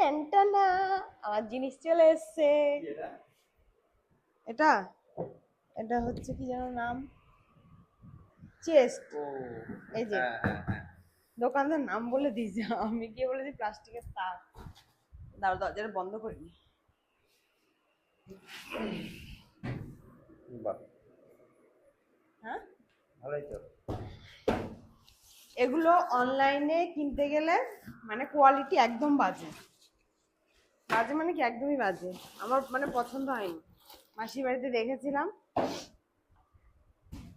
টেনটানা আমার জিনিস চলে এসছে। এটা? এটা? হচ্ছে কি যেন নাম? চেস্ট। এই যে। হ্যাঁ হ্যাঁ হ্যাঁ। দোকানদার নাম বলে দিয়েছে আমি গিয়ে বলেছি প্লাস্টিকের তার। দাও দরজাটা বন্ধ করিনি। বাহ। হ্যাঁ? ভালোই তো। এগুলো অনলাইনে কিনতে গেলে মানে কোয়ালিটি একদম বাজে। বাজে মানে কি একদমই বাজে। আমার মানে পছন্দ হয়নি। মাসির বাড়িতে দেখেছিলাম।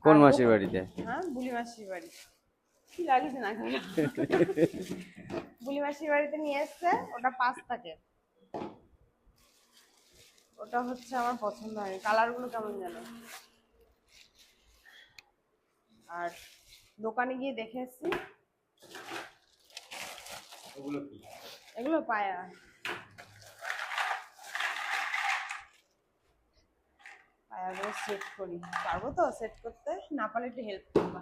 কোন মাসির বাড়িতে? হ্যাঁ বুলি মাসির বাড়ি। কি লাগিস না বুলি মাসির বাড়িতে নিয়ে এসছে ওটা পাঁচ থাকে। ওটা হচ্ছে আমার পছন্দ হয়নি। কালারগুলো কেমন যেন। আর দোকানে গিয়ে দেখে এসছি। এগুলো পায়া। পায়াগুলো সেট করি। পারব তো সেট করতে না পারলে একটু হেল্প করবা।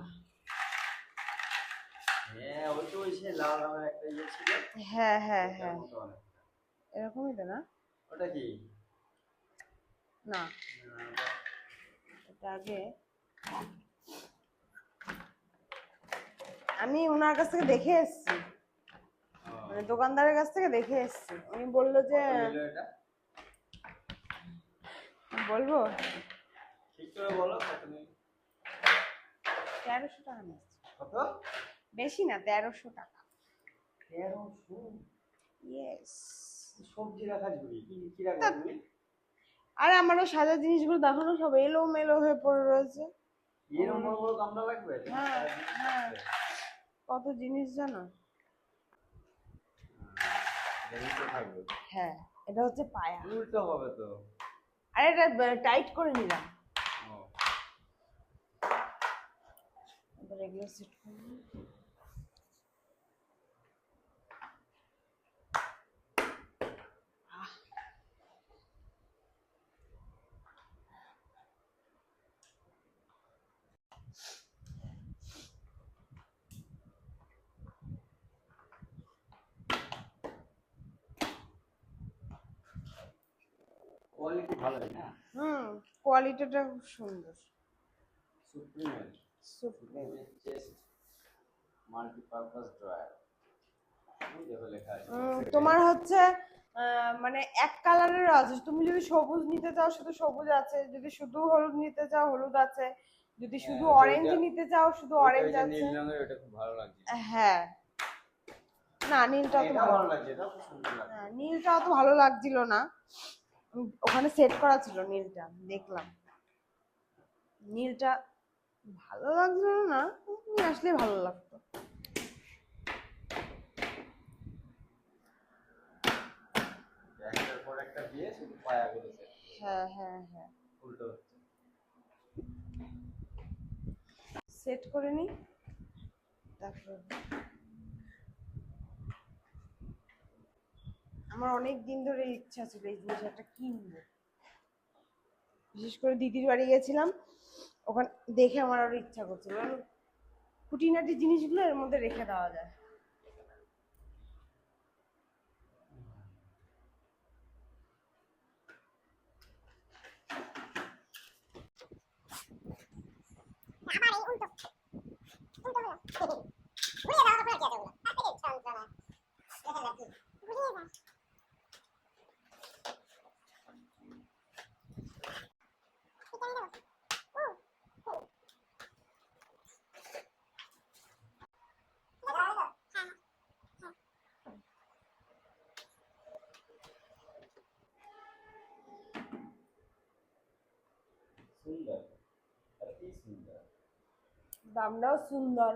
হ্যাঁ ওই তো ওই সে লাল রঙের একটা ইয়ে হ্যাঁ হ্যাঁ হ্যাঁ। এরকমই তো না? ওটা কি? না। এটা আগে। আমি ওনার কাছ থেকে দেখে এসেছি। মানে দোকানদারের কাছ থেকে দেখে এসেছি। উনি বলল যে বলব? বলো কত? তেরোশো টাকা নিচ্ছে কত? বেশি না তেরোশো টাকা। তেরোশো? ইয়েস সবজি রাখা ঝুড়ি কি কি রাখা ঝুড়ি আর আমারও সাজা জিনিসগুলো দেখানো সব এলো মেলো হয়ে পড়ে রয়েছে। এরকম বড় বড় গামলা লাগবে? হ্যাঁ, হ্যাঁ। কত জিনিস জানো? হ্যাঁ এটা হচ্ছে পায়া। উল্টো হবে তো। আর এটা টাইট করে নিলাম। এবার এগুলো সেট করব। কোয়ালিটি ভালো হুম কোয়ালিটিটা খুব সুন্দর। সুপ্রিমের সুপ্রিম চেস্ট মাল্টিপারপাস ড্রয়ার তোমার হচ্ছে মানে এক কালারের আছে। তুমি যদি সবুজ নিতে চাও শুধু সবুজ আছে। যদি শুধু হলুদ নিতে চাও হলুদ আছে। যদি শুধু হ্যাঁ, অরেঞ্জ নিতে চাও শুধু অরেঞ্জ আছে। নীল রঙের ওটা খুব ভালো লাগছে। হ্যাঁ। না নীলটা তো ভালো ভালো লাগছে। এটা খুব সুন্দর লাগছে। হ্যাঁ, নীলটা অত ভালো লাগছিল না। ওখানে সেট করা ছিল নীলটা দেখলাম। নীলটা ভালো লাগছিল না নিয়ে আসলে ভালো লাগতো। হ্যাঁ হ্যাঁ হ্যাঁ। সেট করে নিই তারপর আমার অনেক দিন ধরে ইচ্ছা ছিল এই জিনিস একটা কিনবো। বিশেষ করে দিদির বাড়ি গেছিলাম ওখানে, দেখে আমার আরও ইচ্ছা করছে। কারণ খুঁটিনাটি জিনিসগুলো এর মধ্যে রেখে দেওয়া যায়। সুন্দর অতি সুন্দর দামটাও সুন্দর।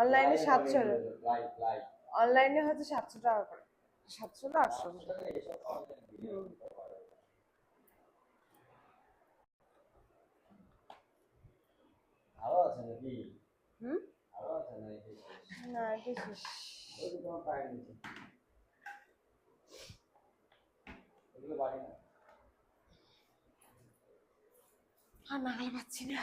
অনলাইনে সাতশো অনলাইনে হচ্ছে সাতশো টাকা করে। সাতশো না আটশো? না শেষ? বাড়ি না? আর নাগাল পাচ্ছি না।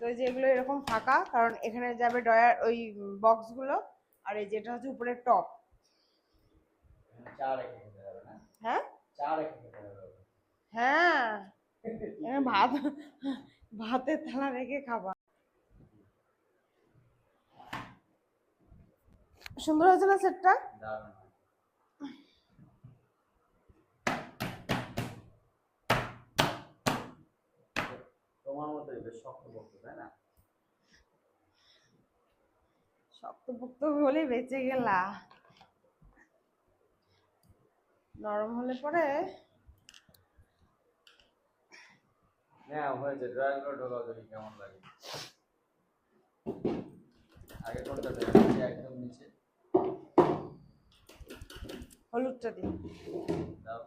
তো যেগুলো এরকম ফাঁকা কারণ এখানে যাবে ডয়ার ওই বক্সগুলো আর এই যেটা হচ্ছে উপরে টপ। হ্যাঁ? হ্যাঁ। ভাত ভাতের থালা রেখে খাবা। সুন্দর হয়েছে না সেটটা? তোমার মতোই বেশ শক্ত পক্ত তাই না? শক্তপোক্ত হলে বেঁচে গেলা। নরম হলে পরে হ্যাঁ হয়েছে। ড্রয়িং করে ঢোকাও দেখি কেমন লাগে। আগে কোনটা দেবে একদম নিচে। হলুদটা দিই। দাও।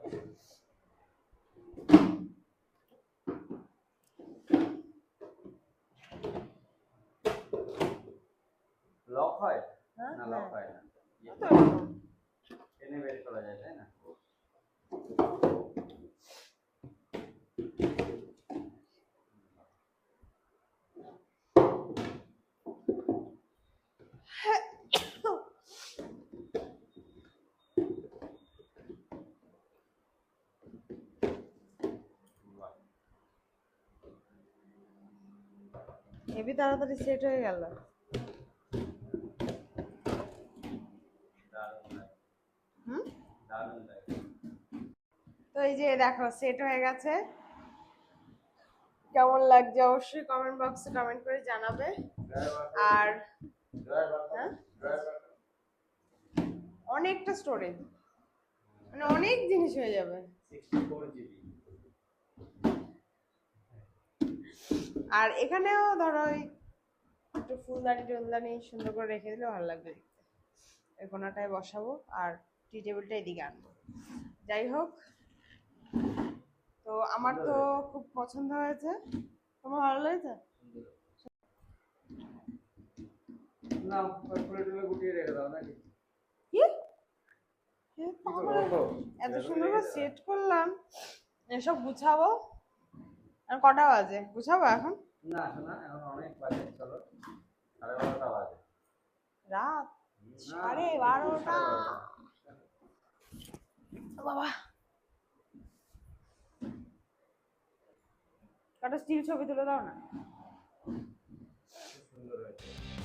লক হয়? হ্যাঁ না লক হ্যাঁ। হয় না। তো বের করা যায় তাই না? হেভি তাড়াতাড়ি সেট হয়ে গেল। তো এই যে দেখো সেট হয়ে গেছে। কেমন লাগছে অবশ্যই কমেন্ট বক্সে কমেন্ট করে জানাবে। আর হ্যাঁ? অনেকটা স্টোরেজ মানে অনেক জিনিস হয়ে যাবে। সিক্সটি ফোর জিবি আর এখানেও ধরো ওই একটু ফুলদানি টুলদানি সুন্দর করে রেখে দিলে ভালো লাগবে দেখতে। ওই কোনাটায় বসাবো আর টি টেবিলটা এদিকে আনব। যাই হোক তো আমার তো খুব পছন্দ হয়েছে। তোমার ভালো লেগেছে? এত সুন্দর করে সেট করলাম এসব গুছাবো। আর কটা বাজে? বুঝাবো এখন? না এখন অনেক বাজে চলো। সাড়ে বারোটা বাজে। রাত সাড়ে বারোটা। বাবা। কটা স্টিল ছবি তুলে দাও না। সুন্দর হয়েছে।